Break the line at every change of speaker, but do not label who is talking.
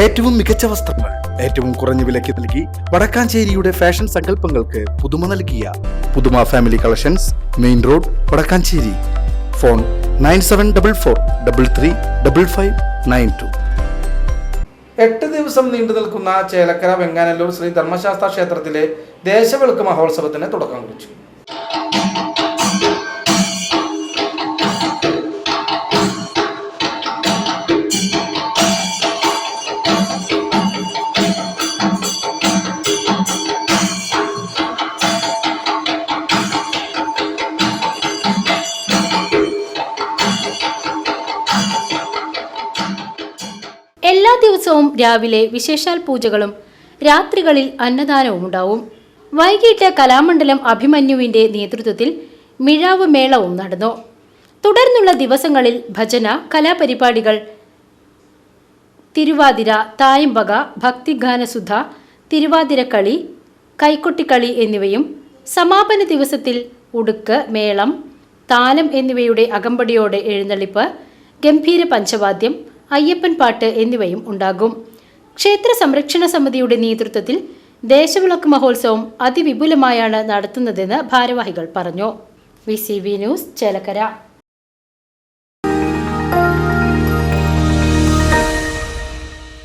ഏറ്റവും മികച്ച വസ്ത്രങ്ങൾ ഏറ്റവും കുറഞ്ഞ വിലയ്ക്ക് നൽകി വടക്കാഞ്ചേരിയുടെ ഫാഷൻ സങ്കല്പങ്ങൾക്ക് പുതുമ നൽകിയ പുതുമ family collections main road Vadakkanchery. Phone nine seven double four double three double five nine two.
എട്ട് ദിവസം നീണ്ടു നിൽക്കുന്ന ചേലക്കര വെങ്ങാനല്ലൂർ ശ്രീ ധർമ്മശാസ്ത്ര ക്ഷേത്രത്തിലെ ദേശവിളക്ക് മഹോത്സവത്തിന് തുടക്കം കുറിച്ചു.
ദിവസവും രാവിലെ വിശേഷാൽ പൂജകളും രാത്രികളിൽ അന്നദാനവും ഉണ്ടാവും. വൈകിട്ട് കലാമണ്ഡലം അഭിമന്യുവിന്റെ നേതൃത്വത്തിൽ മിഴാവ് മേളവും നടന്നു. തുടർന്നുള്ള ദിവസങ്ങളിൽ ഭജന കലാപരിപാടികൾ തിരുവാതിര തായമ്പക ഭക്തിഗാനസുധ തിരുവാതിരക്കളി കൈക്കൊട്ടിക്കളി എന്നിവയും സമാപന ദിവസത്തിൽ ഉടുക്ക് മേളം താലം എന്നിവയുടെ അകമ്പടിയോടെ എഴുന്നള്ളിപ്പ് ഗംഭീര പഞ്ചവാദ്യം അയ്യപ്പൻ പാട്ട് എന്നിവയും ഉണ്ടാകും. ക്ഷേത്ര സംരക്ഷണ സമിതിയുടെ നേതൃത്വത്തിൽ ദേശവിളക്ക് മഹോത്സവം അതിവിപുലമായാണ് നടത്തുന്നതെന്ന് ഭാരവാഹികൾ പറഞ്ഞു. V news Chelakkara.